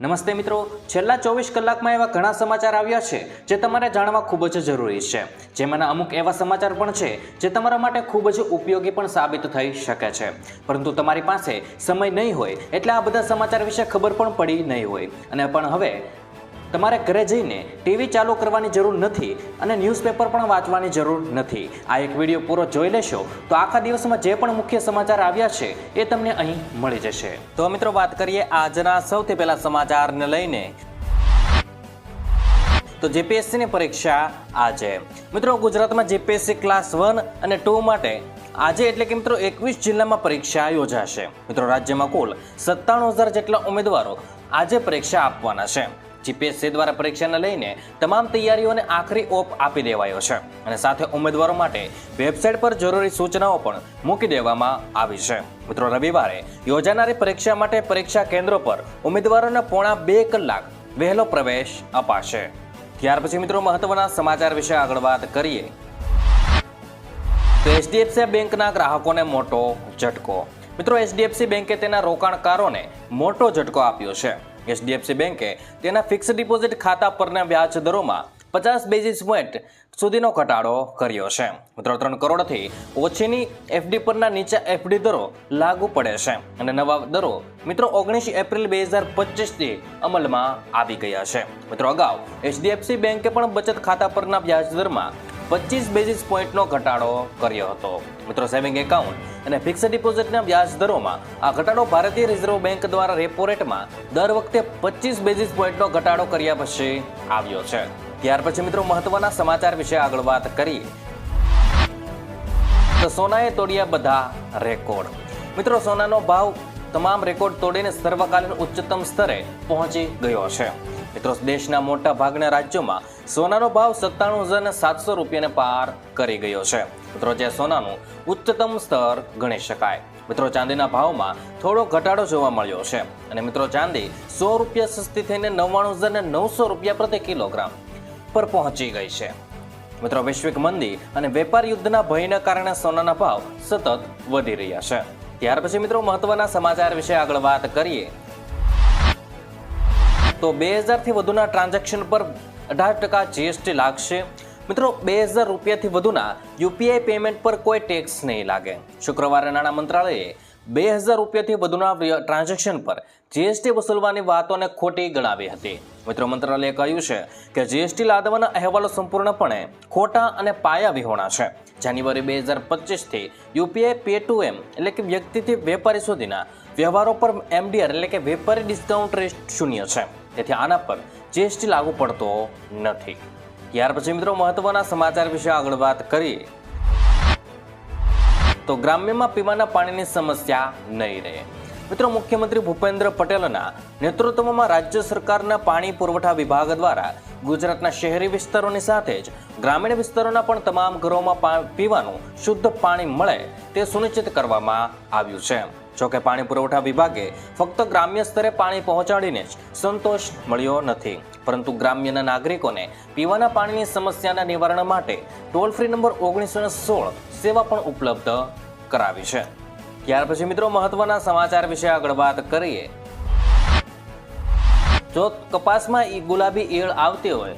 નમસ્તે મિત્રો, છેલ્લા ચોવીસ કલાકમાં એવા ઘણા સમાચાર આવ્યા છે જે તમારે જાણવા ખૂબ જ જરૂરી છે. જેમાંના અમુક એવા સમાચાર પણ છે જે તમારા માટે ખૂબ જ ઉપયોગી પણ સાબિત થઈ શકે છે. પરંતુ તમારી પાસે સમય નહીં હોય એટલે આ બધા સમાચાર વિશે ખબર પણ પડી નહીં હોય. અને પણ હવે તમારે ઘરે જઈને ટીવી ચાલુ કરવાની જરૂર નથી અને ન્યૂઝપેપર પણ વાંચવાની જરૂર નથી. આ એક વીડિયો પૂરો જોઈ લેશો તો આખા દિવસમાં જે પણ મુખ્ય સમાચાર આવ્યા છે એ તમને અહીં મળી જશે. તો મિત્રો વાત કરીએ આજના સૌથી પહેલા સમાચારને લઈને. તો જેપીએસસીની પરીક્ષા આજે. મિત્રો ગુજરાતમાં જેપીએસસી ક્લાસ વન અને ટુ માટે આજે એટલે કે મિત્રો એકવીસ જિલ્લામાં પરીક્ષા યોજાશે. મિત્રો રાજ્યમાં કુલ સત્તાણું હજાર જેટલા ઉમેદવારો આજે પરીક્ષા આપવાના છે. જીપીએસસી દ્વારા પરીક્ષાને લઈને તમામ તૈયારીઓને આખરી ઓપ આપી દેવાયો છે. અને સાથે ઉમેદવારો માટે વેબસાઇટ પર જરૂરી સૂચનાઓ પણ મૂકી દેવામાં આવી છે. મિત્રો, રવિવારે યોજાનારી પરીક્ષા માટે પરીક્ષા કેન્દ્રો પર ઉમેદવારોને પોણા બે કલાક વહેલો પ્રવેશ અપાશે. ત્યાર પછી મિત્રો, મહત્વના સમાચાર વિશે આગળ વાત કરીએ. તો એચડીએફસી બેંકના ગ્રાહકોને મોટો ઝટકો. મિત્રો, એચડીએફસી બેંકે તેના રોકાણકારોને મોટો ઝટકો આપ્યો છે. એચડીએફસી બેંકે તેના ફિક્સ ડિપોઝિટ ખાતા પરના વ્યાજ દરોમાં પચાસ બેઝિસ પોઈન્ટ સુધીનો ઘટાડો કર્યો છે. મિત્રો, ત્રણ કરોડથી ઓછીની એફડી પરના નીચા એફડી દરો લાગુ પડે છે અને નવા દરો, મિત્રો ઓગણીસ એપ્રિલ બે હજાર પચીસથી અમલમાં આવી ગયા છે. મિત્રો, અગાઉ એચડીએફસી બેંકે પણ બચત ખાતા પરના વ્યાજ દરમાં પચીસ બેઝિસ પોઈન્ટનો ઘટાડો કર્યો હતો. મિત્રો સેવિંગ એકાઉન્ટ અને ફિક્સ ડિપોઝિટના વ્યાજ દરોમાં આ ઘટાડો ભારતીય રિઝર્વ બેંક દ્વારા રેપો રેટમાં દર વખતે પચીસ બેઝિસ પોઈન્ટનો ઘટાડો કર્યા પછી આવ્યો છે. ત્યાર પછી, મિત્રો, મહત્વના સમાચાર વિશે આગળ વાત કરીએ. તો સોનાએ તોડ્યા બધા રેકોર્ડ મિત્રો, સોનાનો ભાવ તમામ રેકોર્ડ તોડીને સર્વકાલીન ઉચ્ચતમ સ્તરે પહોંચી ગયો છે. મિત્રો, દેશના મોટા ભાગના રાજ્યોમાં સોનાનો ભાવ સત્તાણું હજાર સાતસો રૂપિયાને પાર કરી ગયો છે. મિત્રો, જે સોનાનું ઉચ્ચતમ સ્તર ગણી શકાય. મિત્રો, ચાંદીના ભાવમાં થોડો ઘટાડો જોવા મળ્યો છે. અને મિત્રો, ચાંદી સો રૂપિયા સસ્તી થઈને નવ્વાણું હજાર નવસો રૂપિયા પ્રતિ કિલોગ્રામ પર પહોંચી ગઈ છે. મિત્રો, વૈશ્વિક મંદી અને વેપાર યુદ્ધના ભયના કારણે સોનાના ભાવ સતત વધી રહ્યા છે. ત્યાર પછી મિત્રો, મહત્વના સમાચાર વિશે આગળ વાત કરીએ. તો બે હજારથી વધુના ટ્રાન્ઝેક્શન પર અઢાર ટકા જીએસટી લાગશે. મિત્રો, બે હજાર રૂપિયાથી વધુના યુપીઆઈ પેમેન્ટ પર કોઈ ટેક્સ નહીં લાગે. શુક્રવારે નાણાં મંત્રાલયે બે હજાર રૂપિયાથી વધુના ટ્રાન્ઝેક્શન પર જીએસટી વસૂલવાની વાતોને ખોટી ગણાવી હતી. મિત્રો, મંત્રાલયે કહ્યું છે કે જીએસટી લાદવાના અહેવાલો સંપૂર્ણપણે ખોટા અને પાયા વિહોણા છે. જાન્યુઆરી બે હજાર પચીસથી યુપીઆઈ પે ટુ એમ એટલે કે વ્યક્તિથી વેપારી સુધીના વ્યવહારો પર એમડીઆર એટલે કે વેપારી ડિસ્કાઉન્ટ રેટ શૂન્ય છે. તેથી આના પર જીએસટી લાગુ પડતો નથી. ત્યાર પછી મિત્રો મહત્વના સમાચાર વિશે આગળ વાત કરીએ. તો ગ્રામ્યમાં પીવાના પાણીની સમસ્યા નહીં રહે. મિત્રો મુખ્યમંત્રી ભૂપેન્દ્ર પટેલના નેતૃત્વમાં રાજ્ય સરકારના પાણી પુરવઠા વિભાગ દ્વારા ગુજરાતના શહેરી વિસ્તારોની સાથે જ ગ્રામીણ વિસ્તારોના પણ તમામ ઘરોમાં પીવાનું શુદ્ધ પાણી મળે તે સુનિશ્ચિત કરવામાં આવ્યું છે. જોકે પાણી પુરવઠા વિભાગે ફક્ત ગ્રામ્ય સ્તરે પાણી પહોંચાડીને જ સંતોષ મળ્યો નથી. પરંતુ ગ્રામ્યના નાગરિકોને પીવાના પાણીની સમસ્યાના નિવારણ માટે ટોલ ફ્રી નંબર ઓગણીસો સોળ સેવા પણ ઉપલબ્ધ કરાવી છે. ત્યાર પછી મિત્રો મહત્વના સમાચાર વિશે આગળ વાત કરીએ. જો કપાસમાં ગુલાબી ઈયળ આવતી હોય,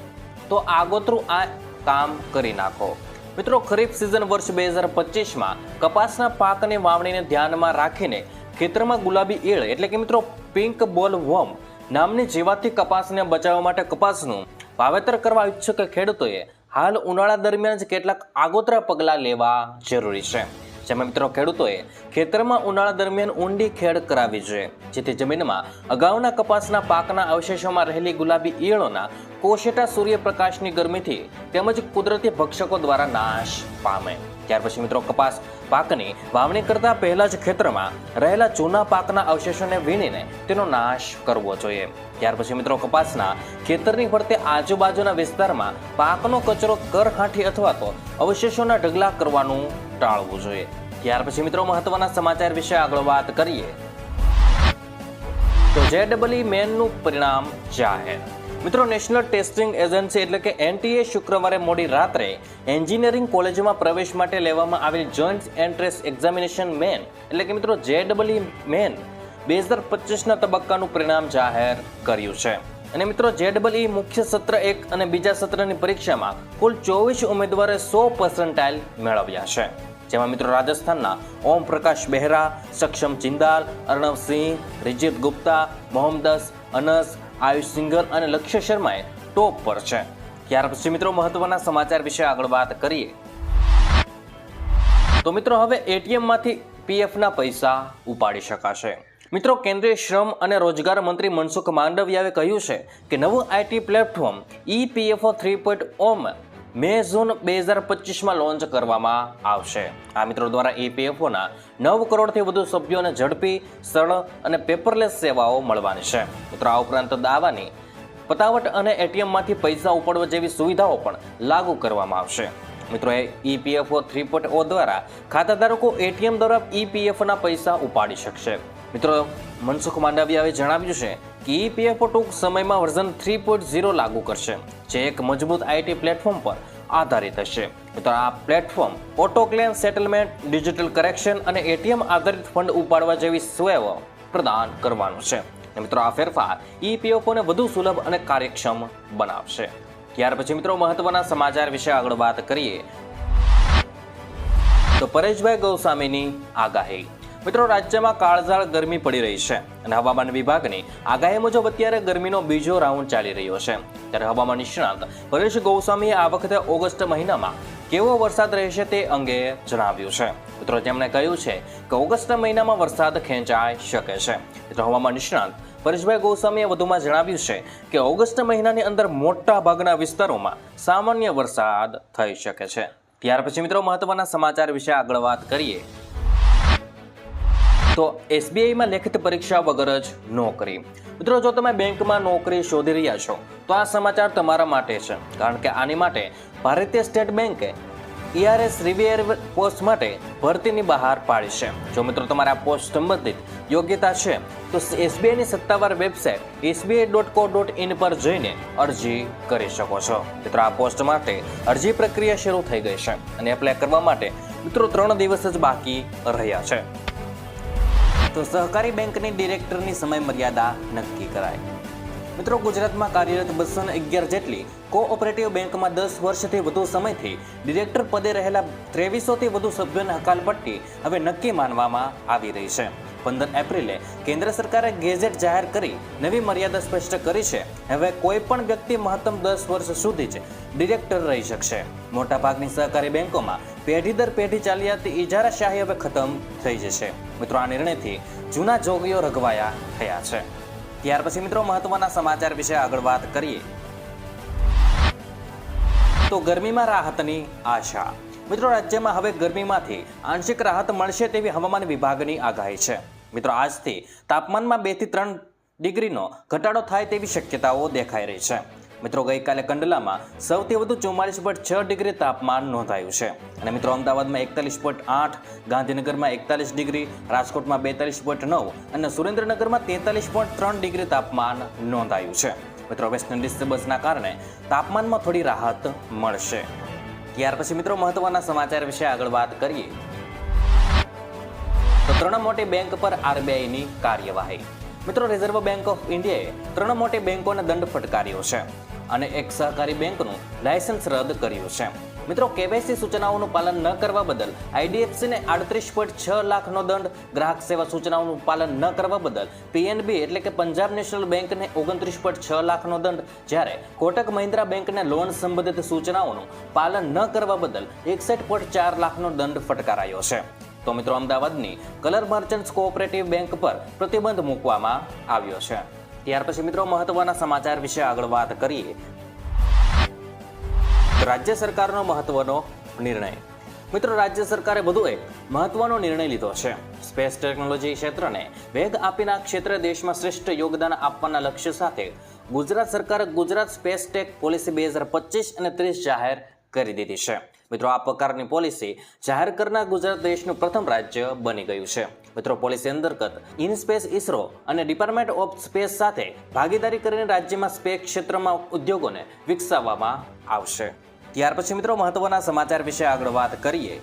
તો આગોતરું આ કામ કરી નાખો. મિત્રો, ખરીફ સિઝન વર્ષ બે હજાર પચીસમાં કપાસના પાકની વાવણીને ધ્યાનમાં રાખીને ખેતરમાં ગુલાબી ઈળ એટલે કે મિત્રો પિંક બોલ વોમ નામની જીવાતથી કપાસને બચાવવા માટે કપાસનું વાવેતર કરવા ઈચ્છુક ખેડૂતોએ હાલ ઉનાળા દરમિયાન જ કેટલાક આગોતરા પગલાં લેવા જરૂરી છે. જેમાં મિત્રો, ખેડૂતોએ ખેતરમાં ઉનાળા દરમિયાન ઊંડી ખેડ કરાવી જોઈએ જેથી જમીનમાં અગાઉના કપાસના પાકના અવશેષોમાં રહેલી ગુલાબી ઈયળોના કોશેટા સૂર્યપ્રકાશની ગરમીથી તેમજ કુદરતી ભક્ષકો દ્વારા નાશ પામે. ત્યાર પછી મિત્રો કપાસ પાકની વાવણી કરતા પહેલા જ ખેતરમાં રહેલા જૂના પાકના અવશેષોને વીણીને તેનો નાશ કરવો જોઈએ. ત્યાર પછી મિત્રો કપાસના ખેતરની ફરતે આજુબાજુના વિસ્તારમાં પાકનો કચરો કરહાંઠી અથવા તો અવશેષોના ઢગલા કરવાનું ટાળવું જોઈએ. ત્યાર પછી મિત્રો મહત્વના સમાચાર વિશે આગળ વાત કરીએ. તો જેડબલી મેનનું પરિણામ જાહેર મિત્રો નેશનલ ટેસ્ટિંગ એજન્સી એટલે કે એનટીએ શુક્રવારે મોડી રાત્રે એન્જિનિયરિંગ કોલેજમાં પ્રવેશ માટે લેવામાં આવેલી જોઈન્ટ એન્ટ્રન્સ એક્ઝામિનેશન મેન એટલે કે મિત્રો જેડબલઈ મેન બે હજાર પચીસના તબક્કાનું પરિણામ જાહેર કર્યું છે. અને મિત્રો જેડબલઈ મુખ્ય સત્ર એક અને બીજા સત્રની પરીક્ષામાં કુલ ચોવીસ ઉમેદવારે સો પર્સન્ટાઇલ મેળવ્યા છે. જેમાં મિત્રો, રાજસ્થાનના ઓમ પ્રકાશ બહેરા, સક્ષમ ચિંદાલ અર્ણવસિંહ, રિજિત ગુપ્તા મોહમ્મદસ અનસ આયુષ સિંગલ અને લક્ષ્ય શર્માએ ટોપ પર છે. ત્યાર પછી મિત્રો મહત્વના સમાચાર વિશે આગળ વાત કરીએ. તો મિત્રો હવે એટીએમમાંથી પીએફના પૈસા ઉપાડી શકાશે. મિત્રો કેન્દ્રીય શ્રમ અને રોજગાર મંત્રી મનસુખ માંડવિયાએ કહ્યું છે કે નવું IT platform EPFO three point oh May June બે હજાર પચીસમાં લોન્ચ કરવામાં આવશે. આ મિત્રો દ્વારા ઈપીએફઓના નવ કરોડથી વધુ સભ્યોને ઝડપી, સરળ અને પેપરલેસ સેવાઓ મળવાની છે. મિત્રો, આ ઉપરાંત દાવાની, પતાવટ અને એટીએમમાંથી પૈસા ઉપાડવા જેવી સુવિધાઓ પણ લાગુ કરવામાં આવશે. મિત્રો, એ ઈપીએફઓ થ્રી પોઈન્ટ ઓ દ્વારા ખાતાધારકો એટીએમ દ્વારા ઈપીએફના પૈસા ઉપાડી શકશે. મિત્રો, મનસુખ માંડવિયાએ જણાવ્યું છે કે ઈપીએફઓ ટૂંક સમયમાં વર્ઝન થ્રી પોઈન્ટ ઝીરો લાગુ કરશે. જે એક મજબૂત આઈટી પ્લેટફોર્મ પર આધારિત હશે. મિત્રો આ platform auto claim settlement, digital correction અને એટીએમ આધારિત ફંડ ઉપાડવા જેવી સેવાઓ પ્રદાન કરવાનું છે. મિત્રો, આ ફેરફાર ઈપીએફઓને વધુ સુલભ અને કાર્યક્ષમ બનાવશે. ત્યાર પછી મિત્રો, મહત્વના સમાચાર વિશે આગળ વાત કરીએ. તો પરેશભાઈ ગૌસ્વામીની આગાહી. મિત્રો, રાજ્યમાં કાળઝાળ ગરમી પડી રહી છે અને હવામાન વિભાગની આગાહી મુજબ અત્યારે ગરમીનો બીજો રાઉન્ડ ચાલી રહ્યો છે. ત્યારે હવામાન નિષ્ણાંત પરેશ ગોસ્વામીએ આ વખતે ઓગસ્ટ મહિનામાં કેવો વરસાદ રહેશે તે અંગે જણાવ્યું છે. મિત્રો, તેમણે કહ્યું છે કે ઓગસ્ટ મહિનામાં વરસાદ ખેંચાઈ શકે છે. મિત્રો, હવામાન નિષ્ણાંત પરેશભાઈ ગોસ્વામીએ વધુમાં જણાવ્યું છે કે ઓગસ્ટ મહિનાની અંદર મોટા ભાગના વિસ્તારોમાં સામાન્ય વરસાદ થઈ શકે છે. ત્યાર પછી, મિત્રો, મહત્વના સમાચાર વિશે આગળ વાત કરીએ. તો એસબીઆઈમાં લેખિત પરીક્ષા વગર જ નોકરી. મિત્રો, જો તમે બેંકમાં નોકરી શોધી રહ્યા છો, તો આ સમાચાર તમારા માટે છે. કારણ કે આની માટે ભારતીય સ્ટેટ બેંકે ઈઆરએસ રિવિયર પોસ્ટ માટે ભરતીની બહાર પાડી છે. જો મિત્રો, તમારે પોસ્ટ સંબંધિત યોગ્યતા છે, તો એસબીઆઈની સત્તાવાર website SBI dot co dot in પર જઈને અરજી કરી શકો છો. મિત્રો, આ પોસ્ટ માટે અરજી પ્રક્રિયા શરૂ થઈ ગઈ છે અને એપ્લાય કરવા માટે મિત્રો, ત્રણ દિવસ જ બાકી રહ્યા છે. તો સહકારી બેંકની ડિરેક્ટરની સમય મર્યાદા નક્કી કરાય. મિત્રો, ગુજરાતમાં કાર્યરત બસો અગિયાર જેટલી કોઓપરેટિવ બેંકમાં દસ વર્ષથી વધુ સમયથી ડિરેક્ટર પદે રહેલા ત્રેવીસોથી વધુ સભ્યોની હકાલપટ્ટી હવે નક્કી માનવામાં આવી રહી છે. પંદર એપ્રિલે કેન્દ્ર સરકારે ગેઝેટ જાહેર કરી નવી મર્યાદા સ્પષ્ટ કરી છે. હવે કોઈ પણ વ્યક્તિ મહત્તમ દસ વર્ષ સુધી જ ડિરેક્ટર રહી શકશે. મોટાભાગની સહકારી બેંકોમાં પેઢી દર પેઢી ચાલી આવતી ઇજારાશાહી હવે ખતમ થઈ જશે. મિત્રો, આ નિર્ણયથી જૂના જોગીઓ રઘવાયા થયા છે. ત્યાર પછી મિત્રો, મહત્વના સમાચાર વિશે આગળ વાત કરીએ. તો ગરમીમાં રાહતની આશા. મિત્રો, રાજ્યમાં હવે ગરમીમાંથી આંશિક રાહત મળશે તેવી હવામાન વિભાગની આગાહી છે. મિત્રો, આજથી તાપમાનમાં બેથી ત્રણ ડિગ્રીનો ઘટાડો થાય તેવી શક્યતાઓ દેખાઈ રહી છે. મિત્રો, ગઈકાલે કંડલામાં સૌથી વધુ ચુમ્માલીસ પોઈન્ટ છ ડિગ્રી તાપમાન નોંધાયું છે. અને મિત્રો, અમદાવાદમાં એકતાલીસ પોઈન્ટ આઠ, ગાંધીનગરમાં એકતાલીસ ડિગ્રી, રાજકોટમાં બેતાલીસ પોઈન્ટ નવ અને સુરેન્દ્રનગરમાં તેતાલીસ પોઈન્ટ ત્રણ ડિગ્રી તાપમાન નોંધાયું છે. મિત્રો વેસ્ટર્ન ડિસ્ટર્બન્સના કારણે તાપમાનમાં થોડી રાહત મળશે. ત્યાર પછી મિત્રો, મહત્વના સમાચાર વિશે આગળ વાત કરીએ. તો ત્રણ મોટી બેંક પર આરબીઆઈની કાર્યવાહી. મિત્રો રિઝર્વ બેંક ઓફ ઇન્ડિયાએ ત્રણ મોટી બેંકોને દંડ ફટકાર્યો છે અને એક સહકારી બેંકનું લાયસન્સ રદ કર્યું છે. મિત્રો, કેવાયસી સૂચનાઓનું પાલન ન કરવા બદલ આઈડીએફસીને આડત્રીસ પોઈન્ટ છ લાખનો દંડ, ગ્રાહક સેવા સૂચનાઓનું પાલન ન કરવા બદલ પીએનબી એટલે કે પંજાબ નેશનલ બેંકને ઓગણત્રીસ પોઈન્ટ છ લાખનો દંડ, જ્યારે કોટક મહિન્દ્રા બેંકને લોન સંબંધિત સૂચનાઓનું પાલન ન કરવા બદલ એકસઠ પોઈન્ટ ચાર લાખનો દંડ ફટકારાયો છે. તો મિત્રો અમદાવાદની કલર મર્ચન્ટ્સ કોઓપરેટિવ બેંક પર પ્રતિબંધ મૂકવામાં આવ્યો છે. ત્યાર પછી મિત્રો મહત્વના સમાચાર વિશે આગળ વાત કરીએ. રાજ્ય સરકારનો મહત્વનો નિર્ણય. મિત્રો રાજ્ય સરકારે વધુ એક મહત્વનો નિર્ણય લીધો છે. સ્પેસ ટેકનોલોજી ક્ષેત્રને વેગ આપીને ક્ષેત્રે દેશમાં શ્રેષ્ઠ યોગદાન આપવાના લક્ષ્ય સાથે ગુજરાત સરકારે ગુજરાત સ્પેસ ટેક પોલિસી બે હજાર પચીસ અને ત્રીસ જાહેર કરી દીધી છે. મિત્રો, આ પ્રકારની પોલિસી જાહેર કરનાર ગુજરાત દેશનું પ્રથમ રાજ્ય બની ગયું છે. મિત્રો પોલિસી અંતર્ગત ઇનસ્પેસ ઇસરો અને ડિપાર્ટમેન્ટ ઓફ સ્પેસ સાથે ભાગીદારી કરીને રાજ્યમાં સ્પેસ ક્ષેત્રમાં ઉદ્યોગોને વિકસાવવામાં આવશે. ત્યાર પછી મિત્રો, મહત્વના સમાચાર વિશે આગળ વાત કરીએ.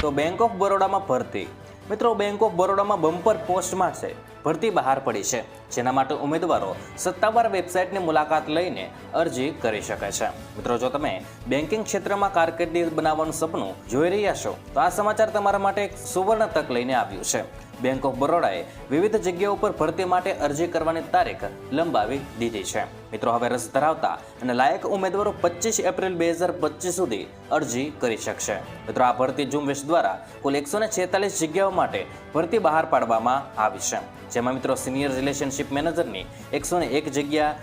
તો બેંક ઓફ બરોડામાં ભરતી મિત્રો બેંક ઓફ બરોડામાં બમ્પર પોસ્ટ છે. ભરતી બહાર પડી છે. જેના માટે ઉમેદવારો સત્તાવાર વેબસાઇટની મુલાકાત લઈને અરજી કરી શકે છે. મિત્રો, જો તમે બેન્કિંગ ક્ષેત્રમાં કારકિર્દી બનાવવાનું સપનું જોઈ રહ્યા છો, તો આ સમાચાર તમારા માટે એક સુવર્ણ તક લઈને આવ્યું છે. બેંક ઓફ બરોડાએ વિવિધ જગ્યાઓ પર ભરતી માટે અરજી કરવાની તારીખ લંબાવી દીધી છે. મિત્રો, હવે રસ ધરાવતા અને લાયક ઉમેદવારો પચીસ એપ્રિલ બે હજાર પચીસ સુધી અરજી કરી શકશે. મિત્રો, આ ભરતી ઝુંબેશ દ્વારા કુલ એકસો છેતાલીસ જગ્યાઓ માટે ભરતી બહાર પાડવામાં આવી છે. જેમાં મિત્રો, સિનિયર રિલેશનશિપ મેનેજરની એકસો એક જગ્યા,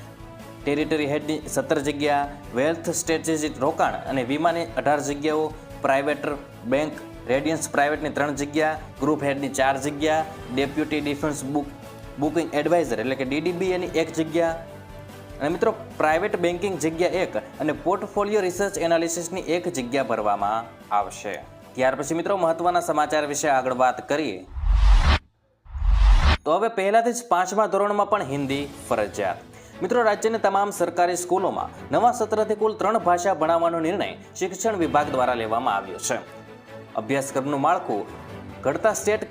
ટેરિટરી હેડની સત્તર જગ્યા, વેલ્થ સ્ટ્રેટેજિક રોકાણ અને વીમાની અઢાર જગ્યાઓ, પ્રાઇવેટ બેંક રેડિયન્સ પ્રાઇવેટની ત્રણ જગ્યા, ગ્રુપ હેડની ચાર જગ્યા, deputy defence book, booking adviser એટલે કે ડીડીબી એની એક જગ્યા. અને મિત્રો, પ્રાઇવેટ બેન્કિંગ જગ્યા એક અને પોર્ટફોલિયો રિસર્ચ એનાલિસિસની એક જગ્યા ભરવામાં આવશે. ત્યાર પછી મિત્રો, મહત્વના સમાચાર વિશે આગળ વાત કરીએ. તો હવે પહેલાથી જ પાંચમા ધોરણમાં પણ હિન્દી ફરજિયાત. મિત્રો, રાજ્યની તમામ સરકારી સ્કૂલોમાં નવા સત્રથી કુલ ત્રણ ભાષા ભણાવવાનો નિર્ણય શિક્ષણ વિભાગ દ્વારા લેવામાં આવ્યો છે. અભ્યાસક્રમનું માળખું ઘડતા સ્ટેટ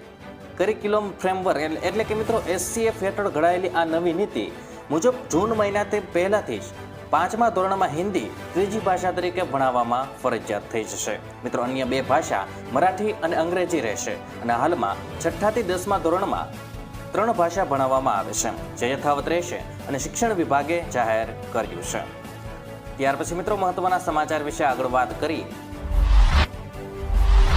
કરિક્યુલમ ફ્રેમવર્ક એટલે કે મિત્રો એસસીએફ હેઠળ ઘડાયેલી આ નવી નીતિ મુજબ જૂન મહિનાથી પહેલાથી જ પાંચમા ધોરણમાં હિન્દી ત્રીજી ભાષા તરીકે ભણાવવામાં ફરજિયાત થઈ જશે. મિત્રો, અન્ય બે ભાષા મરાઠી અને અંગ્રેજી રહેશે અને હાલમાં છઠ્ઠાથી દસમા ધોરણમાં ત્રણ ભાષા ભણાવવામાં આવે છે. જે યથાવત રહેશે અને શિક્ષણ વિભાગે જાહેર કર્યું છે. ત્યાર પછી મિત્રો મહત્વના સમાચાર વિશે આગળ વાત કરીએ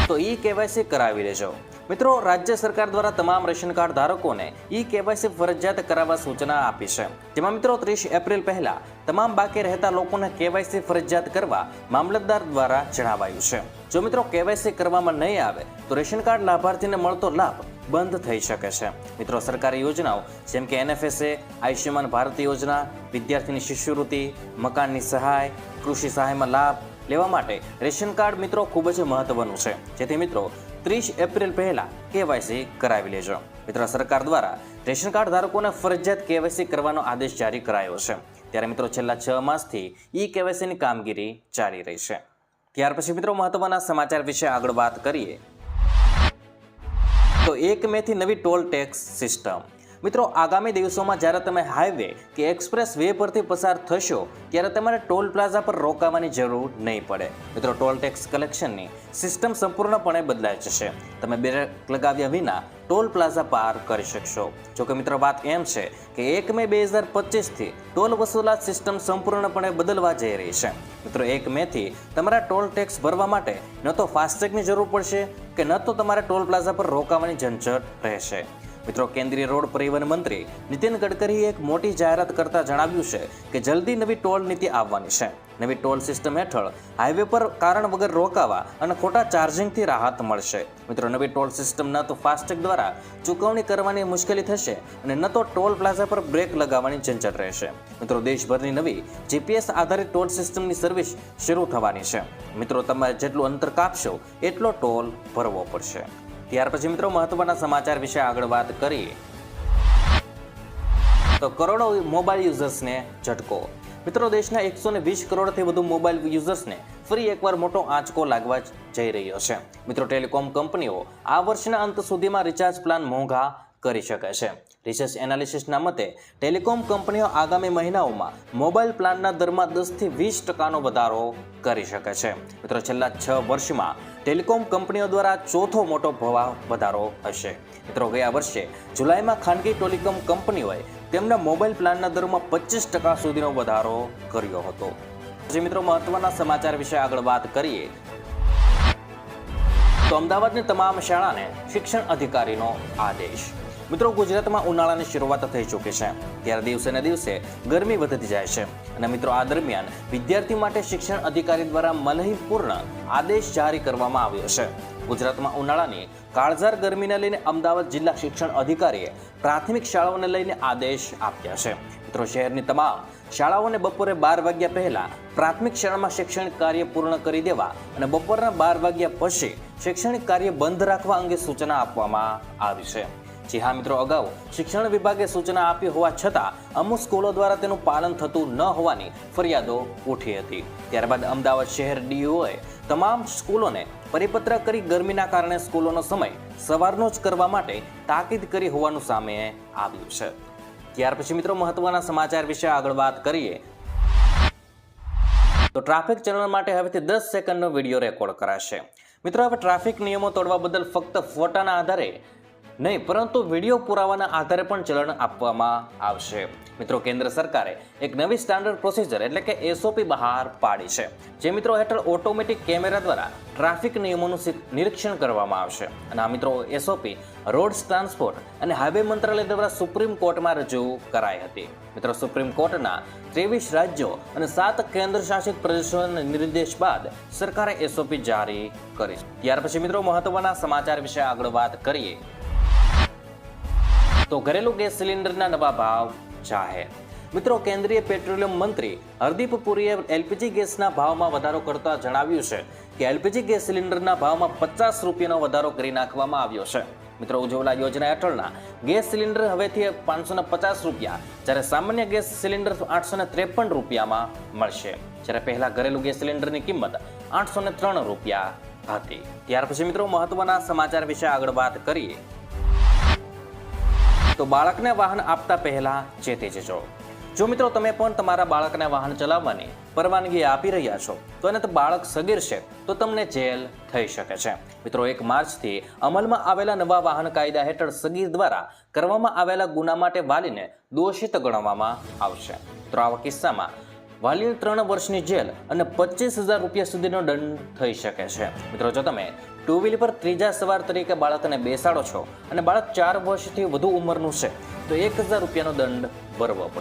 તો ઈ કેવાયસી કરાવી લેજો. મિત્રો, રાજ્ય સરકાર દ્વારા તમામ રેશન કાર્ડ ધારકોને ઈ કેવાયસી ફરજિયાત કરાવવા સૂચના આપી છે. જેમાં મિત્રો, ત્રીસ એપ્રિલ પહેલા તમામ બાકી રહેતા લોકોને કેવાયસી ફરજિયાત કરવા મામલતદાર દ્વારા જણાવાયું છે. જો મિત્રો, કેવાયસી કરવામાં નહીં આવે, તો રેશન કાર્ડ લાભાર્થીને મળતો લાભ બંધ થઈ શકે છે. મિત્રો, સરકારી યોજનાઓ જેમ કે એનએફએસએ, આયુષ્યમાન ભારત યોજના, વિદ્યાર્થીની શિષ્યવૃત્તિ, મકાનની સહાય, કૃષિ સહાયમાં લાભ લેવા માટે રેશન કાર્ડ મિત્રો ખૂબ જ મહત્વનું છે. જેથી મિત્રો ત્રીસ એપ્રિલ પહેલાં કેવાયસી કરાવી લેજો. મિત્રો, સરકાર દ્વારા રેશન કાર્ડ ધારકોને ફરજિયાત કેવાયસી કરવાનો આદેશ જારી કરાયો છે. ત્યારે મિત્રો છેલ્લા છ માસથી ઈ કેવાયસીની કામગીરી ચાલી રહી છે. ત્યાર પછી મિત્રો મહત્વના સમાચાર વિશે આગળ વાત કરીએ. તો એક મેથી નવી ટોલ ટેક્સ સિસ્ટમ. મિત્રો, આગામી દિવસોમાં જ્યારે તમે હાઈવે કે એક્સપ્રેસ વે પરથી પસાર થશો, ત્યારે તમારે ટોલ પ્લાઝા પર રોકાવાની જરૂર નહીં પડે. મિત્રો, ટોલ ટેક્સ કલેક્શનની સિસ્ટમ સંપૂર્ણપણે બદલાઈ જશે. તમે બ્રેક લગાવ્યા વિના ટોલ પ્લાઝા પાર કરી શકશો. જોકે મિત્રો, વાત એમ છે કે એક મે બે હજાર પચીસથી ટોલ વસૂલાત સિસ્ટમ સંપૂર્ણપણે બદલવા જઈ રહી છે. મિત્રો, એક મેથી તમારા ટોલ ટેક્સ ભરવા માટે ન તો ફાસ્ટેગની જરૂર પડશે કે ન તો તમારે ટોલ પ્લાઝા પર રોકાવાની ઝંઝટ રહેશે. મિત્રો, કેન્દ્રીય રોડ પરિવહન મંત્રી નીતિન ગડકરીએ એક મોટી જાહેરાત કરતા જણાવ્યું છે કે જલ્દી નવી ટોલ નીતિ આવવાની છે. નવી ટોલ સિસ્ટમ હેઠળ હાઈવે પર કારણ વગર રોકાવા અને ખોટા ચાર્જિંગથી રાહત મળશે. મિત્રો, નવી ટોલ સિસ્ટમ ન તો ફાસ્ટેગ દ્વારા ચૂકવણી કરવાની મુશ્કેલી થશે અને ન તો ટોલ પ્લાઝા પર બ્રેક લગાવવાની ઝંઝટ રહેશે. મિત્રો, દેશભરની નવી જીપીએસ આધારિત ટોલ સિસ્ટમની સર્વિસ શરૂ થવાની છે. મિત્રો તમે જેટલું અંતર કાપશો, એટલો ટોલ ભરવો પડશે. ત્યાર પછી મિત્રો મહત્વના સમાચાર વિશે આગળ વાત કરીએ. તો કરોડો મોબાઈલ યુઝર્સને ઝટકો. મિત્રો, દેશના એકસો ને વીસ કરોડથી વધુ મોબાઈલ યુઝર્સને ફરી એકવાર મોટો આંચકો લાગવા જઈ રહ્યો છે. મિત્રો, ટેલિકોમ કંપનીઓ આ વર્ષના અંત સુધીમાં રિચાર્જ પ્લાન મોંઘા કરી શકે છે. રિસર્ચ એનાલિસિસના મતે, ટેલિકોમ કંપનીઓ આગામી મહિનાઓમાં મોબાઈલ પ્લાનના દરમાં દસથી વીસ ટકાનો વધારો કરી શકે છે. મિત્રો, છેલ્લા છ વર્ષમાં ટેલિકોમ કંપનીઓ દ્વારા ચોથો મોટો ભાવ વધારો હશે. મિત્રો, ગયા વર્ષે જુલાઈમાં ખાનગી ટેલિકોમ કંપનીઓએ તેમના મોબાઈલ પ્લાનના દરમાં પચીસ ટકા સુધીનો વધારો કર્યો હતો. જે મિત્રો, મહત્વના સમાચાર વિશે આગળ વાત કરીએ. તો અમદાવાદની તમામ શાળાને શિક્ષણ અધિકારીનો આદેશ. મિત્રો, ગુજરાતમાં ઉનાળાની શરૂઆત થઈ ચૂકી છે. ત્યારે દિવસે ને દિવસે ગરમી વધતી જાય છે. અને મિત્રો, આ દરમિયાન વિદ્યાર્થી માટે શિક્ષણ અધિકારી દ્વારા મનહીપૂર્ણ આદેશ જારી કરવામાં આવ્યો છે. ગુજરાતમાં ઉનાળાની કાળઝાર ગરમીને લઈને અમદાવાદ જિલ્લા શિક્ષણ અધિકારીએ પ્રાથમિક શાળાઓને લઈને આદેશ આપ્યા છે. મિત્રો, શહેરની તમામ શાળાઓને બપોરે બાર વાગ્યા પહેલા પ્રાથમિક શાળામાં શૈક્ષણિક કાર્ય પૂર્ણ કરી દેવા અને બપોરના બાર વાગ્યા પછી શૈક્ષણિક કાર્ય બંધ રાખવા અંગે સૂચના આપવામાં આવી છે. જી હા મિત્રો, અગાઉ શિક્ષણ વિભાગે સૂચના આપી હોવા છતાં અમુક સ્કૂલો દ્વારા તેનું પાલન થતું ન હોવાની ફરિયાદો ઉઠી હતી. ત્યારબાદ અમદાવાદ શહેર ડીઓએ તમામ સ્કૂલોને પરિપત્ર કરી ગરમીના કારણે સ્કૂલોનો સમય સવારનો જ કરવા માટે તાકીદ કરી હોવાનું સામે આવ્યું છે. ત્યાર પછી મિત્રો, મહત્વના સમાચાર વિશે આગળ વાત કરીએ. તો ટ્રાફિક ચલણ માટે હવેથી દસ સેકન્ડનો વીડિયો રેકોર્ડ કરાશે. મિત્રો, હવે ટ્રાફિક નિયમો તોડવા બદલ ફક્ત ફોટાના આધારે નહીં, પરંતુ વીડિયો પુરાવાના આધારે પણ ચલણ આપવામાં આવશે. મિત્રો, કેન્દ્ર સરકારે એક નવી સ્ટાન્ડર્ડ પ્રોસિજર એટલે કે એસઓપી બહાર પાડી છે. જે મિત્રો હેઠળ ઓટોમેટિક કેમેરા દ્વારા ટ્રાફિક નિયમોનું નિરીક્ષણ કરવામાં આવશે. અને આ મિત્રો એસઓપી રોડ્સ ટ્રાન્સપોર્ટ અને હાઈવે મંત્રાલય દ્વારા સુપ્રીમ કોર્ટમાં રજૂ કરાઈ હતી. મિત્રો સુપ્રીમ કોર્ટના ત્રેવીસ રાજ્યો અને સાત કેન્દ્ર શાસિત પ્રદેશોના નિર્દેશ બાદ સરકારે એસઓપી જારી કરી. ત્યાર પછી મિત્રો, મહત્વના સમાચાર વિશે આગળ વાત કરીએ. તો ઘરેલું ગેસ સિલિન્ડરના નવા ભાવ જાહેર. મિત્રો, કેન્દ્રીય પેટ્રોલિયમ મંત્રી હરદીપ પુરીએ એલપીજી ગેસના ભાવમાં વધારો કરતા જણાવ્યું છે કે એલપીજી ગેસ સિલિન્ડરના ભાવમાં પચાસ રૂપિયાનો વધારો કરી નાખવામાં આવ્યો છે. મિત્રો, ઉજ્જવલા યોજના હેઠળના ગેસ સિલિન્ડર હવેથી પાંચસો પચાસ રૂપિયા, જ્યારે સામાન્ય ગેસ સિલિન્ડર આઠસો ને ત્રેપન રૂપિયામાં મળશે. જ્યારે પહેલા ઘરેલું ગેસ સિલિન્ડરની કિંમત આઠસો ને ત્રણ રૂપિયા હતી. ત્યાર પછી મિત્રો, મહત્વના સમાચાર વિશે આગળ વાત કરીએ. તો બાળકને વાહન આપતા પહેલા ચેતી જજો. જો મિત્રો તમે પણ તમારા બાળકને વાહન ચલાવવાની પરવાનગી આપી રહ્યા છો, તો તો બાળક સગીર છે તો તમને જેલ થઈ શકે છે. મિત્રો, એક માર્ચથી અમલમાં આવેલા નવા વાહન કાયદા હેઠળ સગીર દ્વારા કરવામાં આવેલા ગુના માટે વાલીને દોષિત ગણવામાં આવશે. તો આવા કિસ્સામાં વાલીને ત્રણ વર્ષની જેલ અને પચીસ હજાર રૂપિયા સુધીનો દંડ થઈ શકે છે. મિત્રો, જો તમે ટુ વ્હીલ પર ત્રીજા સવાર તરીકે બાળકને બેસાડો છો. અને બાળક ચાર વર્ષથી વધુ ઉંમરનું છે. તો એક હજાર રૂપિયાનો દંડ ભરવો પડશે